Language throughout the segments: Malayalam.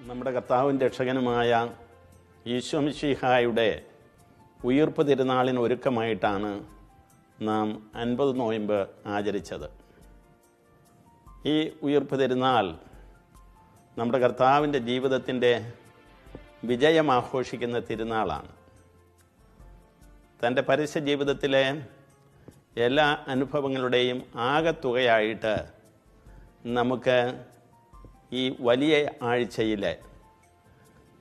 നമ്മുടെ കർത്താവും രക്ഷകനുമായ ഈശ്വമിഷിഹായുടെ ഉയർപ്പ് തിരുനാളിന് ഒരുക്കമായിട്ടാണ് നാം അൻപത് നോയമ്പ് ആചരിച്ചത്. ഈ ഉയർപ്പ് തിരുനാൾ നമ്മുടെ കർത്താവിന്റെ ജീവിതത്തിന്റെ വിജയം ആഘോഷിക്കുന്ന തിരുനാളാണ്. തന്റെ പരസ്യ ജീവിതത്തിലെ എല്ലാ അനുഭവങ്ങളുടെയും ആകത്തുകയായിട്ട് നമുക്ക് ഈ വലിയ ആഴ്ചയിലെ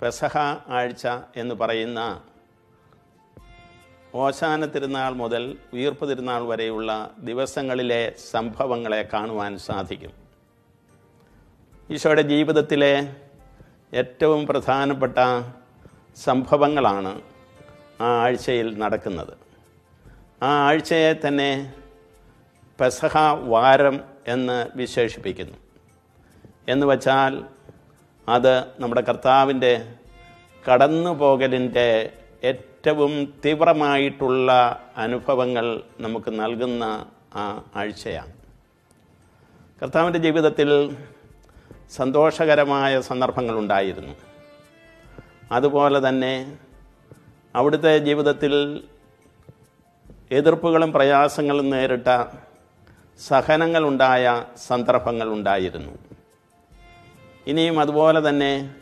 പെസഹ ആഴ്ച എന്ന് പറയുന്ന ഓശാന തിരുനാൾ മുതൽ ഉയർപ്പ് തിരുനാൾ വരെയുള്ള ദിവസങ്ങളിലെ സംഭവങ്ങളെ കാണുവാൻ സാധിക്കും. ഈശോയുടെ ജീവിതത്തിലെ ഏറ്റവും പ്രധാനപ്പെട്ട സംഭവങ്ങളാണ് ആ ആഴ്ചയിൽ നടക്കുന്നത്. ആ ആഴ്ചയെ തന്നെ പെസഹ വാരം എന്ന് വിശേഷിപ്പിക്കുന്നു. എന്ന് വച്ചാൽ അത് നമ്മുടെ കർത്താവിന്റെ കടന്നുപോകലിന്റെ ഏറ്റവും തീവ്രമായിട്ടുള്ള അനുഭവങ്ങൾ നമുക്ക് നൽകുന്ന ആ ആഴ്ചയാണ്. കർത്താവിന്റെ ജീവിതത്തിൽ സന്തോഷകരമായ സന്ദർഭങ്ങളുണ്ടായിരുന്നു. അതുപോലെ തന്നെ അവിടുത്തെ ജീവിതത്തിൽ എതിർപ്പുകളും പ്രയാസങ്ങളും നേരിട്ട സഹനങ്ങളുണ്ടായ സന്ദർഭങ്ങൾ ഉണ്ടായിരുന്നു ഇനിയും അതുപോലെ തന്നെ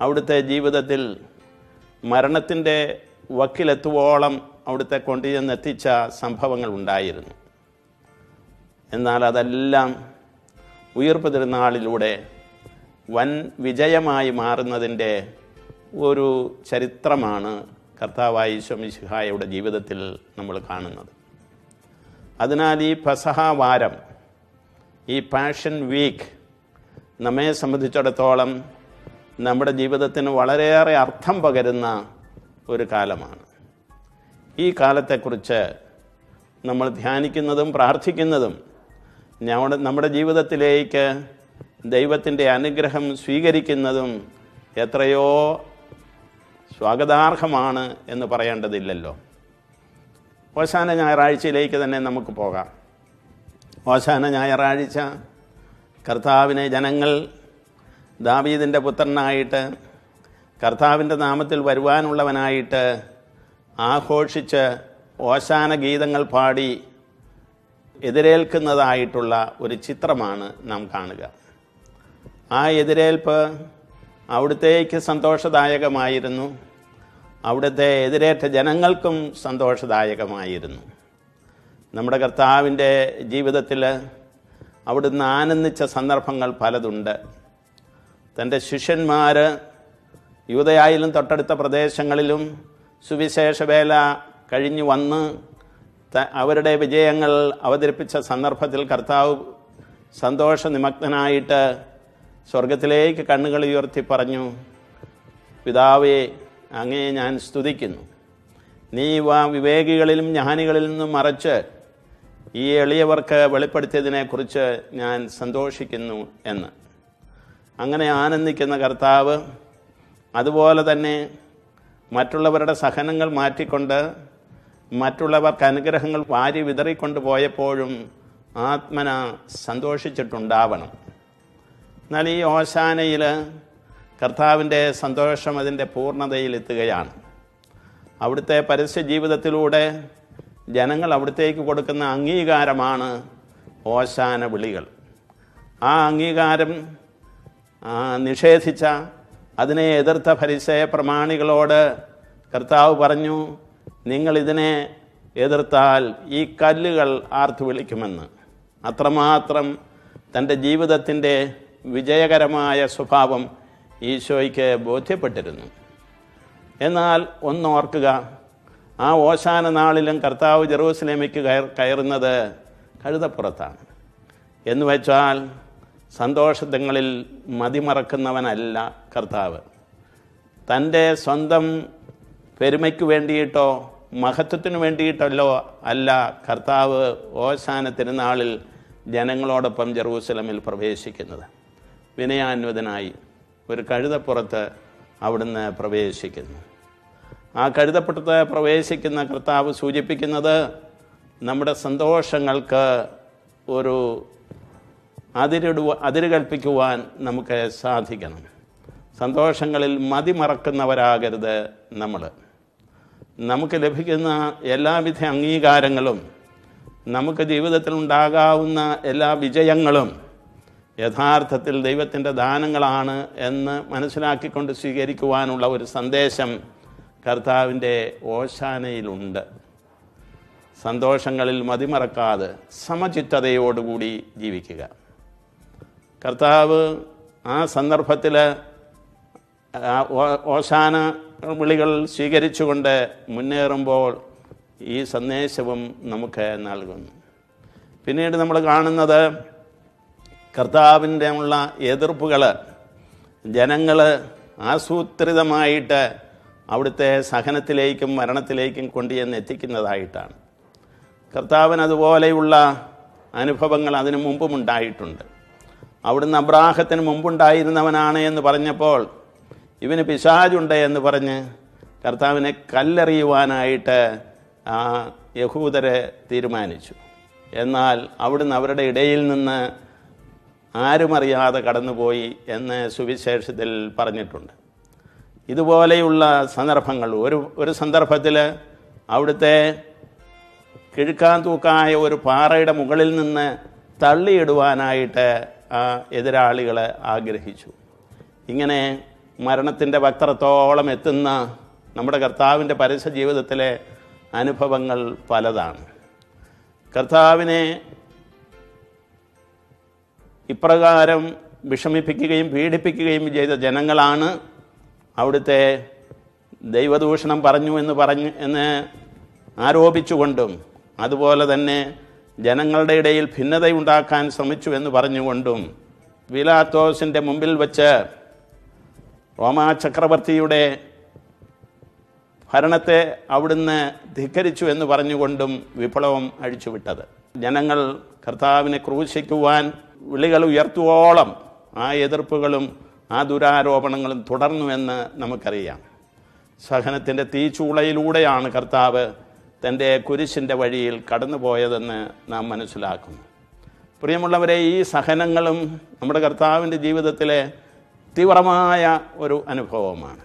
അവിടുത്തെ ജീവിതത്തിൽ മരണത്തിന്റെ വക്കിലെത്തുവോളം അവിടുത്തെ കൊണ്ടുചെന്നെത്തിച്ച സംഭവങ്ങൾ ഉണ്ടായിരുന്നു. എന്നാൽ അതെല്ലാം ഉയർപ്പ് തിരുനാളിലൂടെ വൻ വിജയമായി മാറുന്നതിന്റെ ഒരു ചരിത്രമാണ് കർത്താവായി ശമിഷിഹായുടെ ജീവിതത്തിൽ നമ്മൾ കാണുന്നത്. അതിനാൽ ഈ ഫസഹ വാരം ഈ പാഷൻ വീക്ക് നമ്മെ സംബന്ധിച്ചിടത്തോളം നമ്മുടെ ജീവിതത്തിന് വളരെയേറെ അർത്ഥം പകരുന്ന ഒരു കാലമാണ്. ഈ കാലത്തെക്കുറിച്ച് നമ്മൾ ധ്യാനിക്കുന്നതും പ്രാർത്ഥിക്കുന്നതും ഞങ്ങളുടെ നമ്മുടെ ജീവിതത്തിലേക്ക് ദൈവത്തിന്റെ അനുഗ്രഹം സ്വീകരിക്കുന്നതും എത്രയോ സ്വാഗതാർഹമാണ് എന്ന് പറയേണ്ടതില്ലല്ലോ. ഓശാന ഞായറാഴ്ചയിലേക്ക് തന്നെ നമുക്ക് പോകാം. ഓശാന ഞായറാഴ്ച കർത്താവിനെ ജനങ്ങൾ ദാവീദിന്റെ പുത്രനായിട്ട് കർത്താവിന്റെ നാമത്തിൽ വരുവാനുള്ളവനായിട്ട് ആഘോഷിച്ച് ഓശാന ഗീതങ്ങൾ പാടി എതിരേൽക്കുന്നതായിട്ടുള്ള ഒരു ചിത്രമാണ് നാം കാണുക. ആ എതിരേൽപ്പ് അവിടുത്തേക്ക് സന്തോഷദായകമായിരുന്നു. അവിടുത്തെ എതിരേറ്റ ജനങ്ങൾക്കും സന്തോഷദായകമായിരുന്നു. നമ്മുടെ കർത്താവിന്റെ ജീവിതത്തിൽ അവിടുന്ന് ആനന്ദിച്ച സന്ദർഭങ്ങൾ പലതുണ്ട്. തന്റെ ശിഷ്യന്മാർ യൂതയായാലും തൊട്ടടുത്ത പ്രദേശങ്ങളിലും സുവിശേഷ വേല കഴിഞ്ഞു വന്ന് അവരുടെ വിജയങ്ങൾ അവതരിപ്പിച്ച സന്ദർഭത്തിൽ കർത്താവ് സന്തോഷ നിമഗ്നായിട്ട് സ്വർഗത്തിലേക്ക് കണ്ണുകൾ ഉയർത്തി പറഞ്ഞു പിതാവേ അങ്ങേ ഞാൻ സ്തുതിക്കുന്നു. നീ വാ വിവേകികളിലും ജ്ഞാനികളിൽ നിന്നും മറച്ച് ഈ എളിയവർക്ക് വെളിപ്പെടുത്തിയതിനെക്കുറിച്ച് ഞാൻ സന്തോഷിക്കുന്നു എന്ന്. അങ്ങനെ ആനന്ദിക്കുന്ന കർത്താവ് അതുപോലെ തന്നെ മറ്റുള്ളവരുടെ സഹനങ്ങൾ മാറ്റിക്കൊണ്ട് മറ്റുള്ളവർക്ക് അനുഗ്രഹങ്ങൾ വാരി വിതറിക്കൊണ്ട് പോയപ്പോഴും ആത്മന സന്തോഷിച്ചിട്ടുണ്ടാവണം. എന്നാൽ ഈ ഓശാനയിൽ കർത്താവിന്റെ സന്തോഷം അതിന്റെ പൂർണതയിലെത്തുകയാണ്. അവിടുത്തെ പരസ്യ ജീവിതത്തിലൂടെ ജനങ്ങൾ അവിടത്തേക്ക് കൊടുക്കുന്ന അംഗീകാരമാണ് ഓശാന വിളികൾ. ആ അംഗീകാരം നിഷേധിച്ച അതിനെ എതിർത്ത പരിസയ പ്രമാണികളോട് കർത്താവ് പറഞ്ഞു നിങ്ങളിതിനെ എതിർത്താൽ ഈ കല്ലുകൾ ആർത്തു വിളിക്കുമെന്ന്. അത്രമാത്രം തന്റെ ജീവിതത്തിന്റെ വിജയകരമായ സ്വഭാവം ഈശോയ്ക്ക് ബോധ്യപ്പെട്ടിരുന്നു. എന്നാൽ ഒന്നോർക്കുക ആ ഓശാന നാളിലും കർത്താവ് ജെറൂസലേമിക്ക് കയർ കയറുന്നത് കഴുതപ്പുറത്താണ്. എന്ന് വെച്ചാൽ സന്തോഷങ്ങളിൽ മതിമറക്കുന്നവനല്ല കർത്താവ്. തന്റെ സ്വന്തം പെരുമയ്ക്ക് വേണ്ടിയിട്ടോ മഹത്വത്തിന് വേണ്ടിയിട്ടല്ലോ അല്ല കർത്താവ് ഓശാന തിരുനാളിൽ ജനങ്ങളോടൊപ്പം ജെറൂസലമിൽ പ്രവേശിക്കുന്നത്. വിനയാന്വതനായി ഒരു കഴുതപ്പുറത്ത് അവിടുന്ന് പ്രവേശിക്കുന്നു. ആ കഴുതപ്പുറത്ത് പ്രവേശിക്കുന്ന കർത്താവ് സൂചിപ്പിക്കുന്നത് നമ്മുടെ സന്തോഷങ്ങൾക്ക് ഒരു അതിരിടുവ അതിര് കൽപ്പിക്കുവാൻ നമുക്ക് സാധിക്കണം. സന്തോഷങ്ങളിൽ മതിമറക്കുന്നവരാകരുത് നമ്മൾ നമുക്ക് ലഭിക്കുന്ന എല്ലാവിധ അംഗീകാരങ്ങളും നമുക്ക് ജീവിതത്തിൽ ഉണ്ടാകാവുന്ന എല്ലാ വിജയങ്ങളും യഥാർത്ഥത്തിൽ ദൈവത്തിന്റെ ദാനങ്ങളാണ് എന്ന് മനസ്സിലാക്കിക്കൊണ്ട് സ്വീകരിക്കുവാനുള്ള ഒരു സന്ദേശം കർത്താവിന്റെ ഓശാനയിലുണ്ട്. സന്തോഷങ്ങളിൽ മതിമറക്കാതെ സമചിത്തതയോടുകൂടി ജീവിക്കുക. കർത്താവ് ആ സന്ദർഭത്തിൽ ഓശാന വിളികൾ സ്വീകരിച്ചുകൊണ്ട് മുന്നേറുമ്പോൾ ഈ സന്ദേശവും നമുക്ക് നൽകുന്നു. പിന്നീട് നമ്മൾ കാണുന്നത് കർത്താവിന്റെ ഉള്ള എതിർപ്പുകൾ ജനങ്ങൾ ആസൂത്രിതമായിട്ട് അവിടുത്തെ സഹനത്തിലേക്കും മരണത്തിലേക്കും കൊണ്ടുചെന്ന് എത്തിക്കുന്നതായിട്ടാണ്. കർത്താവിന് അതുപോലെയുള്ള അനുഭവങ്ങൾ അതിനു മുമ്പും ഉണ്ടായിട്ടുണ്ട്. അവിടുന്ന് അബ്രാഹത്തിന് മുമ്പുണ്ടായിരുന്നവനാണ് എന്ന് പറഞ്ഞപ്പോൾ ഇവന് പിശാജുണ്ട് എന്ന് പറഞ്ഞ് കർത്താവിനെ കല്ലെറിയുവാനായിട്ട് ആ യഹൂദരെ തീരുമാനിച്ചു. എന്നാൽ അവിടുന്ന് അവരുടെ ഇടയിൽ നിന്ന് ആരുമറിയാതെ കടന്നുപോയി എന്ന് സുവിശേഷത്തിൽ പറഞ്ഞിട്ടുണ്ട്. ഇതുപോലെയുള്ള സന്ദർഭങ്ങൾ. ഒരു ഒരു സന്ദർഭത്തിൽ അവിടുത്തെ കിഴുക്കാൻ തൂക്കായ ഒരു പാറയുടെ മുകളിൽ നിന്ന് തള്ളിയിടുവാനായിട്ട് ആ എതിരാളികൾ ആഗ്രഹിച്ചു. ഇങ്ങനെ മരണത്തിന്റെ വക്രത്തോളം എത്തുന്ന നമ്മുടെ കർത്താവിന്റെ പരസ്യ ജീവിതത്തിലെ അനുഭവങ്ങൾ പലതാണ്. കർത്താവിനെ ഇപ്രകാരം വിഷമിപ്പിക്കുകയും പീഡിപ്പിക്കുകയും ചെയ്ത ജനങ്ങളാണ് അവിടുത്തെ ദൈവദൂഷണം പറഞ്ഞു എന്ന് പറഞ്ഞ് എന്ന് ആരോപിച്ചുകൊണ്ടും അതുപോലെ തന്നെ ജനങ്ങളുടെ ഇടയിൽ ഭിന്നതയുണ്ടാക്കാൻ ശ്രമിച്ചു എന്ന് പറഞ്ഞുകൊണ്ടും വിലാത്തോസിന്റെ മുമ്പിൽ വച്ച് റോമാ ചക്രവർത്തിയുടെ ഭരണത്തെ അവിടുന്ന് ധിക്കരിച്ചു എന്ന് പറഞ്ഞുകൊണ്ടും വിപ്ലവം അഴിച്ചുവിട്ടത്. ജനങ്ങൾ കർത്താവിനെ ക്രൂശിക്കുവാൻ വിളികൾ ഉയർത്തുവോളം ആ എതിർപ്പുകളും ആ ദുരാരോപണങ്ങളും തുടർന്നുവെന്ന് നമുക്കറിയാം. സഹനത്തിന്റെ തീച്ചൂളയിലൂടെയാണ് കർത്താവ് തന്റെ കുരിശിന്റെ വഴിയിൽ കടന്നുപോയതെന്ന് നാം മനസ്സിലാക്കുന്നു. പ്രിയമുള്ളവരെ ഈ സഹനങ്ങളും നമ്മുടെ കർത്താവിന്റെ ജീവിതത്തിലെ തീവ്രമായ ഒരു അനുഭവമാണ്.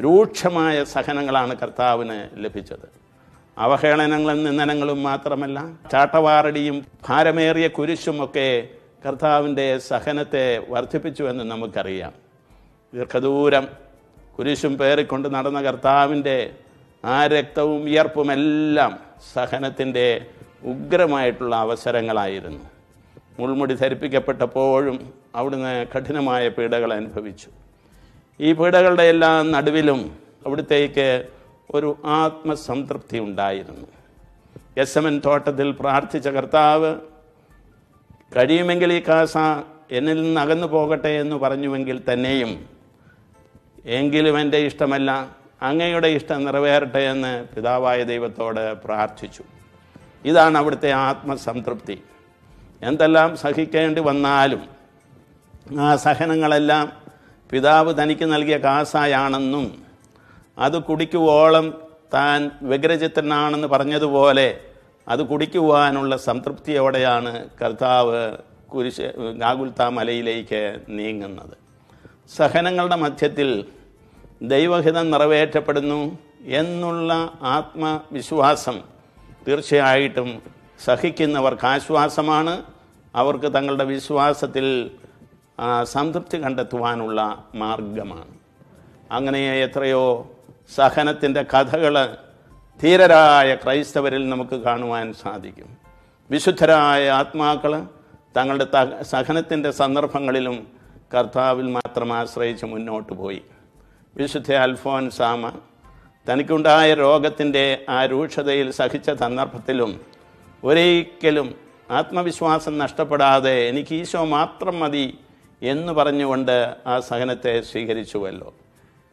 രൂക്ഷമായ സഹനങ്ങളാണ് കർത്താവിന് ലഭിച്ചത്. അവഹേളനങ്ങളും നിന്ദനങ്ങളും മാത്രമല്ല ചാട്ടവാറടിയും ഭാരമേറിയ കുരിശുമൊക്കെ കർത്താവിന്റെ സഹനത്തെ വർദ്ധിപ്പിച്ചുവെന്ന് നമുക്കറിയാം. ദീർഘദൂരം കുരിശും പേറിക്കൊണ്ട് നടന്ന കർത്താവിന്റെ ആ രക്തവും വിയർപ്പുമെല്ലാം സഹനത്തിന്റെ ഉഗ്രമായിട്ടുള്ള അവസരങ്ങളായിരുന്നു. മുൾമുടി ധരിപ്പിക്കപ്പെട്ടപ്പോഴും അവിടുന്ന് കഠിനമായ പീഡകൾ അനുഭവിച്ചു. ഈ പീഡകളുടെ എല്ലാം നടുവിലും അവിടുത്തേക്ക് ഒരു ആത്മസംതൃപ്തി ഉണ്ടായിരുന്നു. യസമൻ തോട്ടത്തിൽ പ്രാർത്ഥിച്ച കർത്താവ് കഴിയുമെങ്കിൽ ഈ കാസ എന്നിൽ നിന്ന് അകന്നു പോകട്ടെ എന്ന് പറഞ്ഞുവെങ്കിൽ തന്നെയും എങ്കിലും എന്റെ ഇഷ്ടമല്ല അങ്ങയുടെ ഇഷ്ടം നിറവേറട്ടെ എന്ന് പിതാവായ ദൈവത്തോട് പ്രാർത്ഥിച്ചു. ഇതാണ് അവിടുത്തെ ആത്മസംതൃപ്തി. എന്തെല്ലാം സഹിക്കേണ്ടി വന്നാലും ആ സഹനങ്ങളെല്ലാം പിതാവ് തനിക്ക് നൽകിയ കാസായാണെന്നും അത് കുടിക്കുവോളം താൻ വ്യഗ്രചിത്രനാണെന്ന് പറഞ്ഞതുപോലെ അത് കുടിക്കുവാനുള്ള സംതൃപ്തിയോടെയാണ് കർത്താവ് കുരിശ് ഗാഗുൽത്ത മലയിലേക്ക് നീങ്ങുന്നത്. സഹനങ്ങളുടെ മധ്യത്തിൽ ദൈവഹിതം നിറവേറ്റപ്പെടുന്നു എന്നുള്ള ആത്മവിശ്വാസം തീർച്ചയായിട്ടും സഹിക്കുന്നവർക്ക് ആശ്വാസമാണ്. അവർക്ക് തങ്ങളുടെ വിശ്വാസത്തിൽ സംതൃപ്തി കണ്ടെത്തുവാനുള്ള മാർഗമാണ്. അങ്ങനെ എത്രയോ സഹനത്തിന്റെ കഥകൾ ധീരരായ ക്രൈസ്തവരിൽ നമുക്ക് കാണുവാൻ സാധിക്കും. വിശുദ്ധരായ ആത്മാക്കൾ തങ്ങളുടെ സഹനത്തിന്റെ സന്ദർഭങ്ങളിലും കർത്താവിൽ മാത്രം ആശ്രയിച്ച് മുന്നോട്ട് പോയി. വിശുദ്ധ അൽഫോൻസാമ തനിക്കുണ്ടായ രോഗത്തിന്റെ ആ രൂക്ഷതയിൽ സഹിച്ച സന്ദർഭത്തിലും ഒരിക്കലും ആത്മവിശ്വാസം നഷ്ടപ്പെടാതെ എനിക്ക് ഈശോ മാത്രം മതി എന്ന് പറഞ്ഞുകൊണ്ട് ആ സഹനത്തെ സ്വീകരിച്ചുവല്ലോ.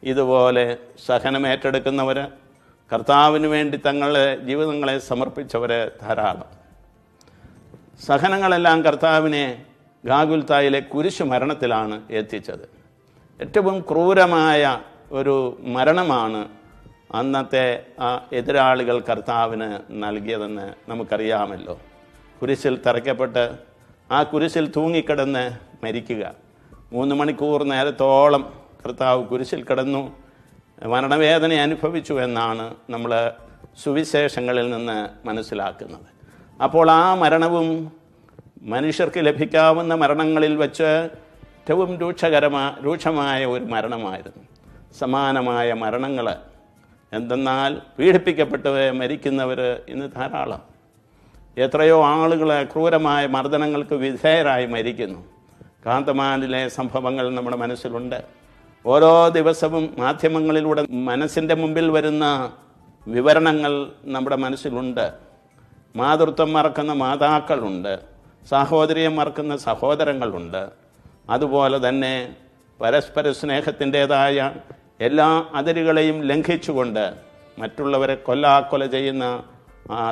ഇതുപോലെ സഹനം ഏറ്റെടുക്കുന്നവർ കർത്താവിന് വേണ്ടി തങ്ങളുടെ ജീവിതങ്ങളെ സമർപ്പിച്ചവർ ധാരാളം. സഹനങ്ങളെല്ലാം കർത്താവിനെ ഗാഗുൽത്തായിലെ കുരിശു മരണത്തിലാണ് എത്തിച്ചത്. ഏറ്റവും ക്രൂരമായ ഒരു മരണമാണ് അന്നത്തെ ആ എതിരാളികൾ കർത്താവിന് നൽകിയതെന്ന് നമുക്കറിയാമല്ലോ. കുരിശിൽ തറയ്ക്കപ്പെട്ട് ആ കുരിശിൽ തൂങ്ങിക്കിടന്ന് മരിക്കുക. മൂന്ന് മണിക്കൂർ നേരത്തോളം കർത്താവ് കുരിശിൽ കിടന്നു. മരണവേദന അനുഭവിച്ചു എന്നാണ് നമ്മൾ സുവിശേഷങ്ങളിൽ നിന്ന് മനസ്സിലാക്കുന്നത്. അപ്പോൾ ആ മരണവും മനുഷ്യർക്ക് ലഭിക്കാവുന്ന മരണങ്ങളിൽ വെച്ച് ഏറ്റവും രൂക്ഷകരമാ രൂക്ഷമായ ഒരു മരണമായിരുന്നു. സമാനമായ മരണങ്ങൾ എന്തെന്നാൽ പീഡിപ്പിക്കപ്പെട്ടവരെ മരിക്കുന്നവർ ഇന്ന് ധാരാളം. എത്രയോ ആളുകൾ ക്രൂരമായ മർദ്ദനങ്ങൾക്ക് വിധേയരായി മരിക്കുന്നു. കാന്തമാനിലെ സംഭവങ്ങൾ നമ്മുടെ മനസ്സിലുണ്ട്. ഓരോ ദിവസവും മാധ്യമങ്ങളിലൂടെ മനസ്സിന്റെ മുമ്പിൽ വരുന്ന വിവരണങ്ങൾ നമ്മുടെ മനസ്സിലുണ്ട്. മാതൃത്വം മറക്കുന്ന മാതാക്കളുണ്ട്. സാഹോദര്യം മറക്കുന്ന സഹോദരങ്ങളുണ്ട്. അതുപോലെ തന്നെ പരസ്പര സ്നേഹത്തിന്റേതായ എല്ലാ അതിരുകളെയും ലംഘിച്ചുകൊണ്ട് മറ്റുള്ളവരെ കൊല്ലാക്കൊല ചെയ്യുന്ന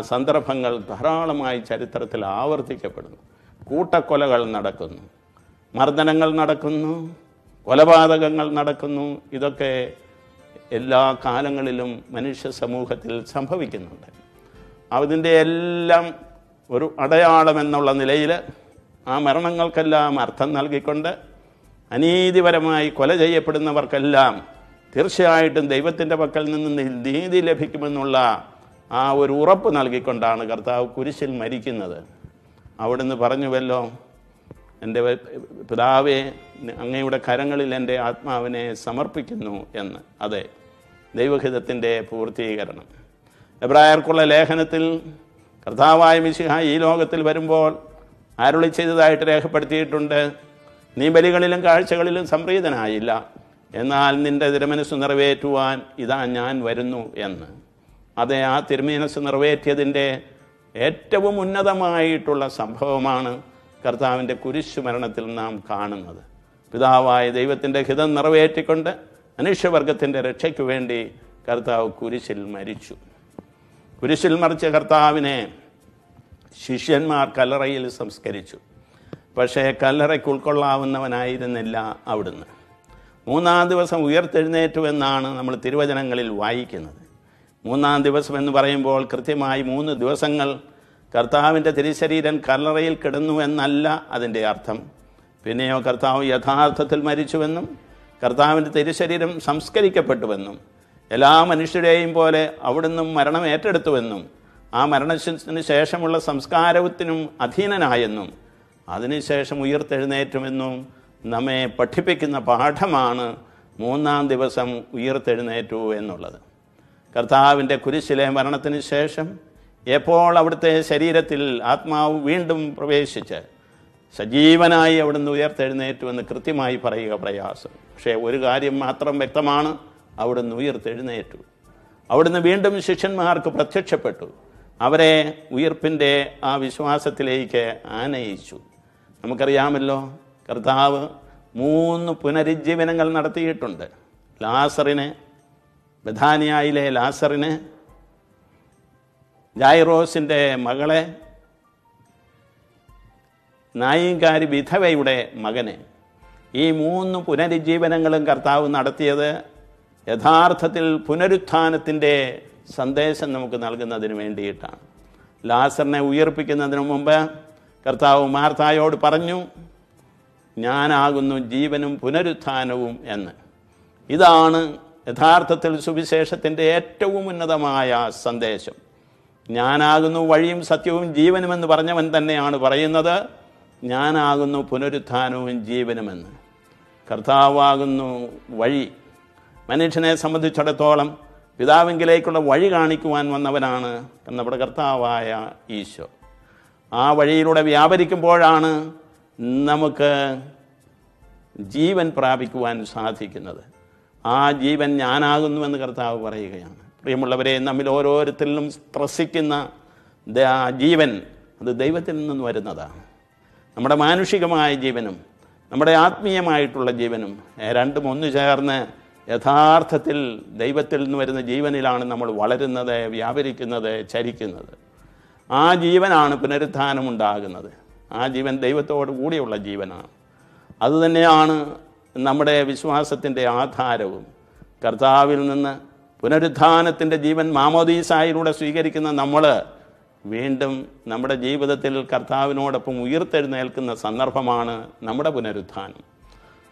സന്ദർഭങ്ങൾ ധാരാളമായി ചരിത്രത്തിൽ ആവർത്തിക്കപ്പെടുന്നു. കൂട്ടക്കൊലകൾ നടക്കുന്നു. മർദ്ദനങ്ങൾ നടക്കുന്നു. കൊലപാതകങ്ങൾ നടക്കുന്നു. ഇതൊക്കെ എല്ലാ കാലങ്ങളിലും മനുഷ്യ സമൂഹത്തിൽ സംഭവിക്കുന്നുണ്ട്. അതിന്റെ എല്ലാം ഒരു അടയാളം എന്നുള്ള നിലയിൽ ആ മരണങ്ങൾക്കെല്ലാം അർത്ഥം നൽകിക്കൊണ്ട് അനീതിപരമായി കൊല ചെയ്യപ്പെടുന്നവർക്കെല്ലാം തീർച്ചയായിട്ടും ദൈവത്തിന്റെ പക്കൽ നിന്ന് നീതി ലഭിക്കുമെന്നുള്ള ആ ഒരു ഉറപ്പ് നൽകിക്കൊണ്ടാണ് കർത്താവ് കുരിശിൽ മരിക്കുന്നത്. അവിടുന്ന് പറഞ്ഞുവല്ലോ എന്റെ പിതാവെ അങ്ങയുടെ കരങ്ങളിൽ എന്റെ ആത്മാവിനെ സമർപ്പിക്കുന്നു എന്ന്. അതെ ദൈവഹിതത്തിന്റെ പൂർത്തീകരണം. എബ്രായർക്കുള്ള ലേഖനത്തിൽ കർത്താവായ മിശിഹ ഈ ലോകത്തിൽ വരുമ്പോൾ അരുളി ചെയ്തതായിട്ട് രേഖപ്പെടുത്തിയിട്ടുണ്ട്. നീ ബലികളിലും കാഴ്ചകളിലും സംപ്രീതനായില്ല. എന്നാൽ നിന്റെ തിരുമനസ് നിറവേറ്റുവാൻ ഇതാ ഞാൻ വരുന്നു എന്ന്. അതെ ആ തിരുമനസ് നിറവേറ്റിയതിന്റെ ഏറ്റവും ഉന്നതമായിട്ടുള്ള സംഭവമാണ് കർത്താവിന്റെ കുരിശു മരണത്തിൽ നാം കാണുന്നത്. പിതാവായ ദൈവത്തിന്റെ ഹിതം നിറവേറ്റിക്കൊണ്ട് മനുഷ്യവർഗത്തിന്റെ രക്ഷയ്ക്ക് വേണ്ടി കർത്താവ് കുരിശിൽ മരിച്ചു. കുരിശിൽ മറിച്ച കർത്താവിനെ ശിഷ്യന്മാർ കല്ലറയിൽ സംസ്കരിച്ചു. പക്ഷേ കല്ലറയ്ക്ക് ഉൾക്കൊള്ളാവുന്നവനായിരുന്നില്ല അവിടുന്ന്. മൂന്നാം ദിവസം ഉയർത്തെഴുന്നേറ്റു എന്നാണ് നമ്മൾ തിരുവചനങ്ങളിൽ വായിക്കുന്നത്. മൂന്നാം ദിവസം എന്ന് പറയുമ്പോൾ കൃത്യമായി മൂന്ന് ദിവസങ്ങൾ കർത്താവിന്റെ തിരുശരീരം കല്ലറയിൽ കിടന്നു എന്നല്ല അതിന്റെ അർത്ഥം. പിന്നെയോ കർത്താവ് യഥാർത്ഥത്തിൽ മരിച്ചുവെന്നും കർത്താവിന്റെ തിരുശരീരം സംസ്കരിക്കപ്പെട്ടുവെന്നും എല്ലാ മനുഷ്യരെയും പോലെ അവിടുന്ന് മരണം ഏറ്റെടുത്തുവെന്നും ആ മരണത്തിന് ശേഷമുള്ള സംസ്കാരത്തിനും അധീനനായെന്നും അതിനുശേഷം ഉയർത്തെഴുന്നേറ്റുമെന്നും നമ്മെ പഠിപ്പിക്കുന്ന പാഠമാണ് മൂന്നാം ദിവസം ഉയർത്തെഴുന്നേറ്റു എന്നുള്ളത്. കർത്താവിന്റെ കുരിശിലെ മരണത്തിന് ശേഷം എപ്പോൾ അവിടുത്തെ ശരീരത്തിൽ ആത്മാവ് വീണ്ടും പ്രവേശിച്ച് സജീവനായി അവിടുന്ന് ഉയർത്തെഴുന്നേറ്റു എന്ന് കൃത്യമായി പറയുക പ്രയാസം. പക്ഷേ ഒരു കാര്യം മാത്രം വ്യക്തമാണ് അവിടുന്ന് ഉയർത്തെഴുന്നേറ്റു. അവിടുന്ന് വീണ്ടും ശിഷ്യന്മാർക്ക് പ്രത്യക്ഷപ്പെട്ടു. അവരെ ഉയർപ്പിന്റെ ആ വിശ്വാസത്തിലേക്ക് ആനയിച്ചു. നമുക്കറിയാമല്ലോ കർത്താവ് മൂന്ന് പുനരുജ്ജീവനങ്ങൾ നടത്തിയിട്ടുണ്ട്. ലാസറിനെ ബഥാനിയായിലെ ലാസറിനെ ജൈറോസിന്റെ മകളെ നായികാരി വിധവയുടെ മകനെ. ഈ മൂന്ന് പുനരുജ്ജീവനങ്ങളും കർത്താവ് നടത്തിയത് യഥാർത്ഥത്തിൽ പുനരുത്ഥാനത്തിന്റെ സന്ദേശം നമുക്ക് നൽകുന്നതിന് വേണ്ടിയിട്ടാണ്. ലാസറിനെ ഉയർപ്പിക്കുന്നതിന് മുമ്പ് കർത്താവ് മാർത്തായോട് പറഞ്ഞു ഞാനാകുന്നു ജീവനും പുനരുത്ഥാനവും എന്ന്. ഇതാണ് യഥാർത്ഥത്തിൽ സുവിശേഷത്തിന്റെ ഏറ്റവും ഉന്നതമായ സന്ദേശം. ഞാനാകുന്നു വഴിയും സത്യവും ജീവനുമെന്ന് പറഞ്ഞവൻ തന്നെയാണ് പറയുന്നത്. ഞാനാകുന്നു പുനരുത്ഥാനവും ജീവനുമെന്ന്. കർത്താവാകുന്നു വഴി. മനുഷ്യനെ സംബന്ധിച്ചിടത്തോളം പിതാവിങ്കിലേക്കുള്ള വഴി കാണിക്കുവാൻ വന്നവനാണ് നമ്മുടെ കർത്താവായ ഈശോ. ആ വഴിയിലൂടെ വ്യാപരിക്കുമ്പോഴാണ് നമുക്ക് ജീവൻ പ്രാപിക്കുവാൻ സാധിക്കുന്നത്. ആ ജീവൻ ഞാനാകുന്നുവെന്ന് കർത്താവ് പറയുകയാണ്. പ്രിയമുള്ളവരെ നമ്മിൽ ഓരോരുത്തരിലും ആ ജീവൻ അത് ദൈവത്തിൽ നിന്ന് വരുന്നതാണ് നമ്മുടെ മാനുഷികമായ ജീവനും നമ്മുടെ ആത്മീയമായിട്ടുള്ള ജീവനും രണ്ടും ഒന്നു ചേർന്ന് യഥാർത്ഥത്തിൽ ദൈവത്തിൽ നിന്ന് വരുന്ന ജീവനിലാണ് നമ്മൾ വളരുന്നത് വ്യാപരിക്കുന്നത് ചരിക്കുന്നത്. ആ ജീവനാണ് പുനരുത്ഥാനമുണ്ടാകുന്നത്. ആ ജീവൻ ദൈവത്തോട് കൂടിയുള്ള ജീവനാണ്. അതുതന്നെയാണ് നമ്മുടെ വിശ്വാസത്തിന്റെ ആധാരവും. കർത്താവിൽ നിന്ന് പുനരുത്ഥാനത്തിന്റെ ജീവൻ മാമോദീസായിലൂടെ സ്വീകരിക്കുന്ന നമ്മൾ വീണ്ടും നമ്മുടെ ജീവിതത്തിൽ കർത്താവിനോടൊപ്പം ഉയർത്തെഴുന്നേൽക്കുന്ന സന്ദർഭമാണ് നമ്മുടെ പുനരുദ്ധാനം.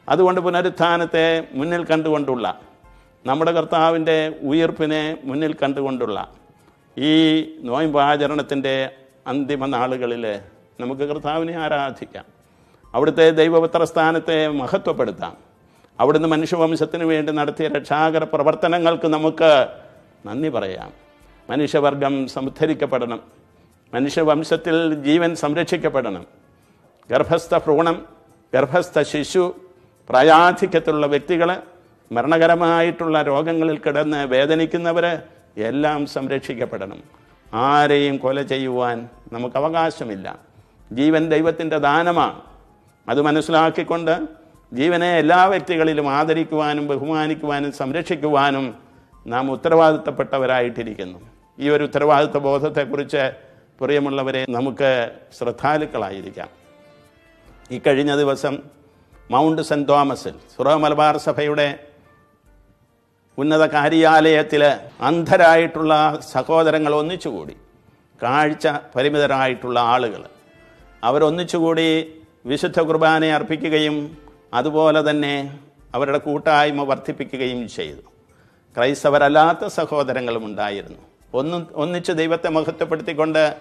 അതുകൊണ്ട് പുനരുദ്ധാനത്തെ മുന്നിൽ കണ്ടുകൊണ്ടുള്ള നമ്മുടെ കർത്താവിന്റെ ഉയർപ്പിനെ മുന്നിൽ കണ്ടുകൊണ്ടുള്ള ഈ നോയമ്പാചരണത്തിന്റെ അന്തിമ നാളുകളിൽ നമുക്ക് കർത്താവിനെ ആരാധിക്കാം. അവിടുത്തെ ദൈവപുത്ര സ്ഥാനത്തെ മഹത്വപ്പെടുത്താം. അവിടുന്ന് മനുഷ്യവംശത്തിന് വേണ്ടി നടത്തിയ രക്ഷാകര പ്രവർത്തനങ്ങൾക്ക് നമുക്ക് നന്ദി പറയാം. മനുഷ്യവർഗം സമുദ്ധരിക്കപ്പെടണം മനുഷ്യവംശത്തിൽ ജീവൻ സംരക്ഷിക്കപ്പെടണം. ഗർഭസ്ഥ ഭ്രൂണം ഗർഭസ്ഥ ശിശു പ്രായാധിക്യത്തിലുള്ള വ്യക്തികൾ മരണകരമായിട്ടുള്ള രോഗങ്ങളിൽ കിടന്ന് വേദനിക്കുന്നവർ എല്ലാം സംരക്ഷിക്കപ്പെടണം. ആരെയും കൊല ചെയ്യുവാൻ നമുക്ക് അവകാശമില്ല. ജീവൻ ദൈവത്തിന്റെ ദാനമാണ്. അത് മനസ്സിലാക്കിക്കൊണ്ട് ജീവനെ എല്ലാ വ്യക്തികളിലും ആദരിക്കുവാനും ബഹുമാനിക്കുവാനും സംരക്ഷിക്കുവാനും നാം ഉത്തരവാദിത്തപ്പെട്ടവരായിട്ടിരിക്കുന്നു. ഈ ഒരു ഉത്തരവാദിത്ത ബോധത്തെക്കുറിച്ച് പ്രിയമുള്ളവരെ നമുക്ക് ശ്രദ്ധാലുക്കളായിരിക്കാം. ഈ കഴിഞ്ഞ ദിവസം മൗണ്ട് സെന്റ് തോമസിൽ സുറോ മലബാർ സഭയുടെ ഉന്നത കാര്യാലയത്തിൽ അന്ധരായിട്ടുള്ള സഹോദരങ്ങൾ ഒന്നിച്ചുകൂടി കാഴ്ച പരിമിതരായിട്ടുള്ള ആളുകൾ അവരൊന്നിച്ചുകൂടി വിശുദ്ധ കുർബാനയെ അർപ്പിക്കുകയും അതുപോലെ തന്നെ അവരുടെ കൂട്ടായ്മ വർദ്ധിപ്പിക്കുകയും ചെയ്തു. ക്രൈസ്തവരല്ലാത്ത സഹോദരങ്ങളും ഉണ്ടായിരുന്നു. ഒന്ന് ഒന്നിച്ച് ദൈവത്തെ മഹത്വപ്പെടുത്തിക്കൊണ്ട്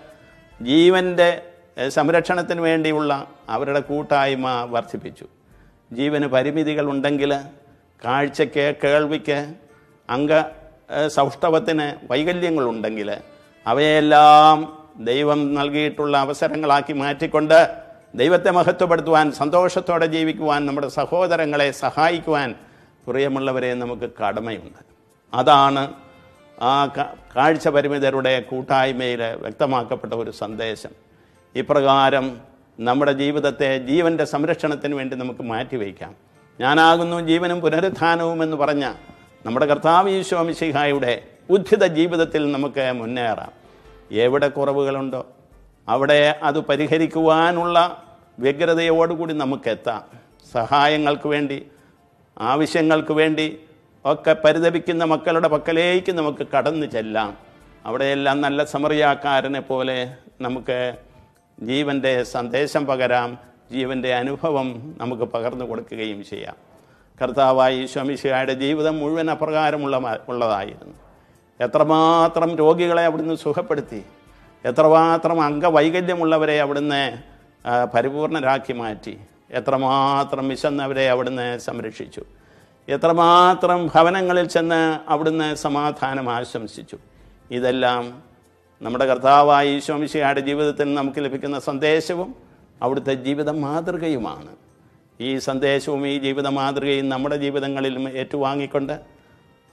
ജീവന്റെ സംരക്ഷണത്തിന് വേണ്ടിയുള്ള അവരുടെ കൂട്ടായ്മ വർദ്ധിപ്പിച്ചു. ജീവന് പരിമിതികളുണ്ടെങ്കിൽ കാഴ്ചയ്ക്ക് കേൾവിക്ക് അംഗ സൗഷ്ഠവത്തിന് വൈകല്യങ്ങളുണ്ടെങ്കിൽ അവയെല്ലാം ദൈവം നൽകിയിട്ടുള്ള അവസരങ്ങളാക്കി മാറ്റിക്കൊണ്ട് ദൈവത്തെ മഹത്വപ്പെടുത്തുവാൻ സന്തോഷത്തോടെ ജീവിക്കുവാൻ നമ്മുടെ സഹോദരങ്ങളെ സഹായിക്കുവാൻ പ്രിയമുള്ളവരെ നമുക്ക് കടമയുണ്ട്. അതാണ് ആ കാഴ്ച പരിമിതരുടെ കൂട്ടായ്മയിൽ വ്യക്തമാക്കപ്പെട്ട ഒരു സന്ദേശം. ഇപ്രകാരം നമ്മുടെ ജീവിതത്തെ ജീവന്റെ സംരക്ഷണത്തിന് വേണ്ടി നമുക്ക് മാറ്റിവെക്കാം ഞാനാകുന്നു ജീവനും പുനരുത്ഥാനവും എന്ന് പറഞ്ഞ നമ്മുടെ കർത്താവ് ഈശോമിശിഹായുടെ ഉദ്ധിത ജീവിതത്തിൽ നമുക്ക് മുന്നേറാം. എവിടെ കുറവുകളുണ്ടോ? അവിടെ അത് പരിഹരിക്കുവാനുള്ള വ്യഗ്രതയോടുകൂടി നമുക്കെത്താം. സഹായങ്ങൾക്ക് വേണ്ടി ആവശ്യങ്ങൾക്ക് വേണ്ടി ഒക്കെ പരിതപിക്കുന്ന മക്കളുടെ പക്കലേക്ക് നമുക്ക് കടന്നു ചെല്ലാം. അവിടെയെല്ലാം നല്ല സമറിയാക്കാരനെ പോലെ നമുക്ക് ജീവന്റെ സന്ദേശം പകരാം ജീവന്റെ അനുഭവം നമുക്ക് പകർന്നു കൊടുക്കുകയും ചെയ്യാം. കർത്താവായി ഈശോമിശിഹായുടെ ജീവിതം മുഴുവൻ അപ്രകാരമുള്ള ഉള്ളതായിരുന്നു. എത്രമാത്രം രോഗികളെ അവിടുന്ന് സുഖപ്പെടുത്തി. എത്രമാത്രം അംഗവൈകല്യമുള്ളവരെ അവിടുന്ന് പരിപൂർണരാക്കി മാറ്റി. എത്രമാത്രം വിശന്നവരെ അവിടുന്ന് സംരക്ഷിച്ചു. എത്രമാത്രം ഭവനങ്ങളിൽ ചെന്ന് അവിടുന്ന് സമാധാനം ആശംസിച്ചു. ഇതെല്ലാം നമ്മുടെ കർത്താവായ ഈശോമിശിയുടെ ജീവിതത്തിൽ നമുക്ക് ലഭിക്കുന്ന സന്ദേശവും അവിടുത്തെ ജീവിത മാതൃകയുമാണ്. ഈ സന്ദേശവും ഈ ജീവിത മാതൃകയും നമ്മുടെ ജീവിതങ്ങളിലും ഏറ്റുവാങ്ങിക്കൊണ്ട്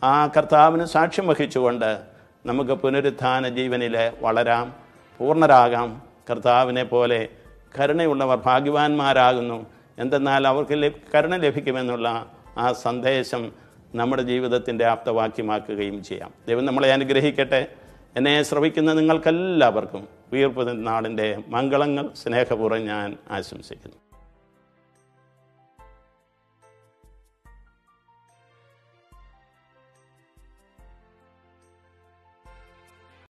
ആ കർത്താവിന് സാക്ഷ്യം വഹിച്ചുകൊണ്ട് നമുക്ക് പുനരുത്ഥാന ജീവനിൽ വളരാം പൂർണരാകാം കർത്താവിനെ പോലെ കരുണയുള്ളവർ ഭാഗ്യവാന്മാരാകുന്നു. എന്തെന്നാൽ അവർക്ക് കരുണ ലഭിക്കുമെന്നുള്ള ആ സന്ദേശം നമ്മുടെ ജീവിതത്തിന്റെ ആപ്തവാക്യമാക്കുകയും ചെയ്യാം. ദൈവം നമ്മളെ അനുഗ്രഹിക്കട്ടെ. എന്നെ ശ്രവിക്കുന്ന നിങ്ങൾക്കെല്ലാവർക്കും ഉയർപ്പ് നാടിന്റെ മംഗളങ്ങൾ സ്നേഹപൂർവം ഞാൻ ആശംസിക്കുന്നു.